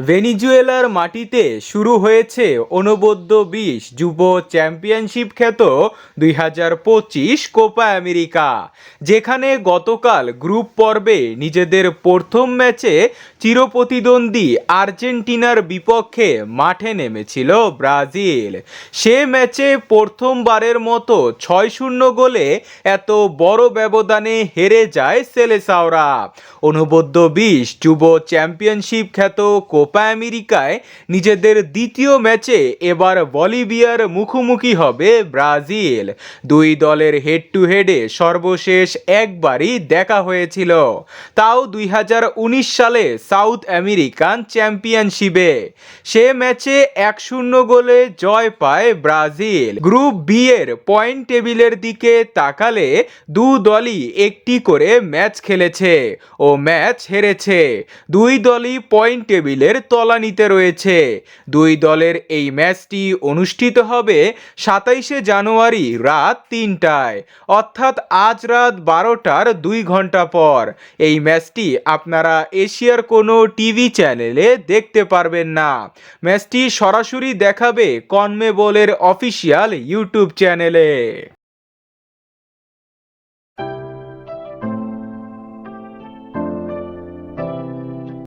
ভেনিজুয়েলার মাটিতে শুরু হয়েছে অনবদ্য বিশ যুব চ্যাম্পিয়নশিপ খ্যাত দুই হাজার পঁচিশ কোপা আমেরিকা, যেখানে গতকাল গ্রুপ পর্বে নিজেদের প্রথম ম্যাচে চিরপ্রতিদ্বন্দ্বী আর্জেন্টিনার বিপক্ষে মাঠে নেমেছিল ব্রাজিল। সে ম্যাচে প্রথমবারের মতো ছয় শূন্য গোলে এত বড় ব্যবধানে হেরে যায় সেলেসাওরা। অনুবদ্ধ বিশ যুব চ্যাম্পিয়নশিপ খ্যাত কোপা আমেরিকায় নিজেদের দ্বিতীয় ম্যাচে এবার বলিভিয়ার মুখোমুখি হবে ব্রাজিল। দুই দলের হেড টু হেডে সর্বশেষ একবারই দেখা হয়েছিল। তাও দুই হাজার উনিশ সালে সাউথ আমেরিকান চ্যাম্পিয়নশিপে। সে ম্যাচে এক শূন্য গোলে জয় পায় ব্রাজিল। গ্রুপ বি এর পয়েন্ট টেবিলের দিকে তাকালে দু দলই একটি করে ম্যাচ খেলেছে ও ম্যাচ হেরেছে। দুই দলই পয়েন্ট টেবিলের তলানিতে রয়েছে। দুই দলের এই ম্যাচটি অনুষ্ঠিত হবে সাতাইশে জানুয়ারি রাত তিনটায়। অর্থাৎ আজ রাত বারোটার দুই ঘণ্টা পর। এই ম্যাচটি আপনারা এশিয়ার কোনো টিভি চ্যানেলে দেখতে পারবেন না। ম্যাচটি সরাসরি দেখাবে কনমেবলের অফিসিয়াল ইউটিউব চ্যানেলে।